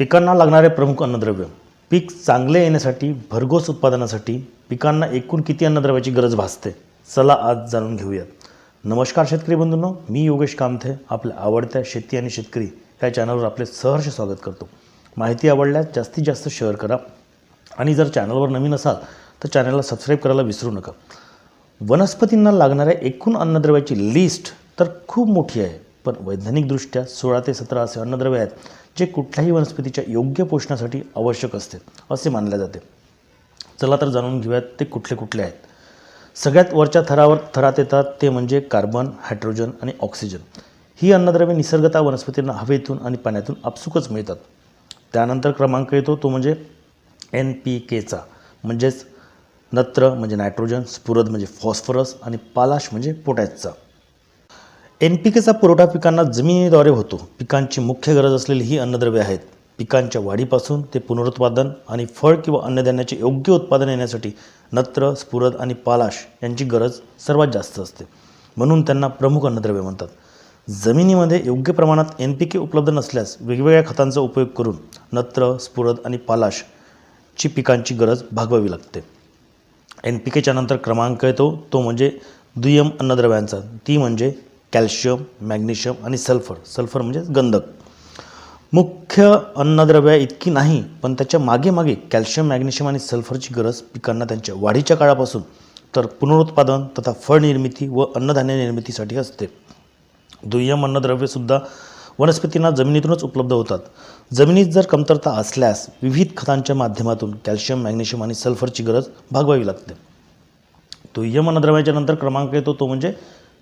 पिकांना लागणारे प्रमुख अन्नद्रव्य. पीक चांगले येण्यासाठी भरघोस उत्पादनासाठी पिकांना एकूण किती अन्नद्रव्याची गरज भासते चला आज जाणून घेऊयात. नमस्कार शेतकरी बंधूंनो मी योगेश कामथे आपल्या आवडत्या शेती आणि शेतकरी या चॅनलवर आपले सहर्ष स्वागत करतो. माहिती आवडल्यास जास्तीत जास्त शेअर करा आणि जर चॅनलवर नवीन असाल तर चॅनलला सबस्क्राईब करायला विसरू नका. वनस्पतींना लागणाऱ्या एकूण अन्नद्रव्याची लिस्ट तर खूप मोठी आहे. पण वैज्ञानिकदृष्ट्या सोळा ते सतरा असे अन्नद्रव्य आहेत जे कुठल्याही वनस्पतीच्या योग्य पोषणासाठी आवश्यक असते असे मानले जाते. चला तर जाणून घेऊयात ते कुठले कुठले आहेत. सगळ्यात वरच्या थरावर थरात येतात ते म्हणजे कार्बन हायड्रोजन आणि ऑक्सिजन. ही अन्नद्रव्ये निसर्गता वनस्पतींना हवेतून आणि पाण्यातून आपसुकच मिळतात. त्यानंतर क्रमांक येतो तो म्हणजे एन पी केचा म्हणजेच नत्र म्हणजे नायट्रोजन स्फुरद म्हणजे फॉस्फरस आणि पालाश म्हणजे पोटॅशचा एन पी केचा पुरवठा पिकांना जमिनीद्वारे होतो. पिकांची मुख्य गरज असलेली ही अन्नद्रव्ये आहेत. पिकांच्या वाढीपासून ते पुनरुत्पादन आणि फळ किंवा अन्नधान्याचे योग्य उत्पादन येण्यासाठी नत्र स्फुरद आणि पालाश यांची गरज सर्वात जास्त असते. म्हणून त्यांना प्रमुख अन्नद्रव्ये म्हणतात. जमिनीमध्ये योग्य प्रमाणात एन पी के उपलब्ध नसल्यास वेगवेगळ्या खतांचा उपयोग करून नत्र स्फुरद आणि पालाशची पिकांची गरज भागवावी लागते. एन पी केच्या नंतर क्रमांक येतो. तो म्हणजे दुय्यम अन्नद्रव्यांचा. ती म्हणजे कॅल्शियम मॅग्नेशियम आणि सल्फर. सल्फर म्हणजे गंधक. मुख्य अन्नद्रव्य इतकी नाही पण त्याच्यामागे मागे कॅल्शियम मॅग्नेशियम आणि सल्फरची गरज पिकांना त्यांच्या वाढीच्या काळापासून. तर पुनरुत्पादन तथा फळ निर्मिती व अन्नधान्य निर्मितीसाठी असते. दुय्यम अन्नद्रव्यसुद्धा वनस्पतींना जमिनीतूनच उपलब्ध होतात. जमिनीत जर कमतरता असल्यास विविध खतांच्या माध्यमातून कॅल्शियम मॅग्नेशियम आणि सल्फरची गरज भागवावी लागते. दुय्यम अन्नद्रव्याच्या नंतर क्रमांक येतो तो म्हणजे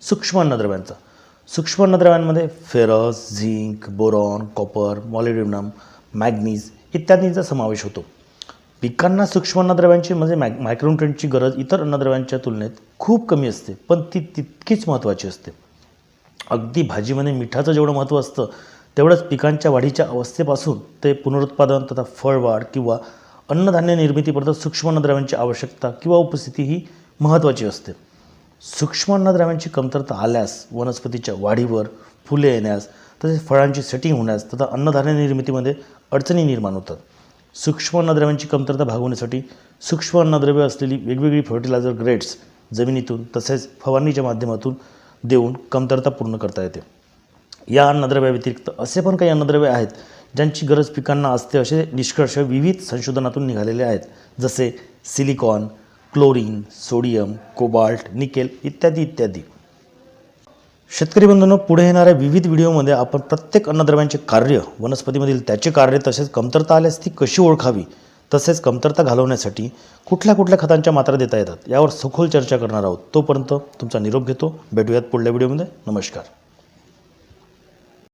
सूक्ष्म अन्नद्रव्यांचा सूक्ष्म अन्नद्रव्यांमध्ये ferrous zinc boron copper molybdenum manganese इत्यादींचा समावेश होतो. पिकांना सूक्ष्म अन्नद्रव्यांची म्हणजे मॅग मायक्रोन्युट्रेंटची गरज इतर अन्नद्रव्यांच्या तुलनेत खूप कमी असते पण ती तितकीच महत्त्वाची असते. अगदी भाजीमध्ये मिठाचं जेवढं महत्त्व असतं तेवढंच पिकांच्या वाढीच्या अवस्थेपासून ते पुनरुत्पादन तथा फळवाढ किंवा अन्नधान्य निर्मितीपर्यंत सूक्ष्म अन्नद्रव्यांची आवश्यकता किंवा उपस्थिती ही महत्त्वाची असते. सूक्ष्म अन्नद्रव्यांची कमतरता आल्यास वनस्पतीच्या वाढीवर फुले येण्यास तसेच फळांची सेटिंग होण्यास तथा अन्नधान्य निर्मितीमध्ये अडचणी निर्माण होतात. सूक्ष्म अन्नद्रव्यांची कमतरता भागवण्यासाठी सूक्ष्म अन्नद्रव्य असलेली वेगवेगळी फर्टिलायझर ग्रेड्स जमिनीतून तसेच फवारणीच्या माध्यमातून देऊन कमतरता पूर्ण करता येते. या अन्नद्रव्याव्यतिरिक्त असे पण काही अन्नद्रव्ये आहेत ज्यांची गरज पिकांना असते असे निष्कर्ष विविध संशोधनातून निघालेले आहेत जसे silicon chlorine sodium cobalt nickel इत्यादी इत्यादी. शेतकरी बंधूंनो पुढे येणाऱ्या विविध व्हिडिओमध्ये आपण प्रत्येक अन्नद्रव्यांचे कार्य वनस्पतीमधील त्याचे कार्य तसेच कमतरता आल्यास ती कशी ओळखावी तसेच कमतरता घालवण्यासाठी कुठल्या कुठल्या खतांच्या मात्रा देता येतात यावर सखोल चर्चा करणार आहोत. तोपर्यंत तुमचा निरोप घेतो. भेटूयात पुढल्या व्हिडिओमध्ये. नमस्कार.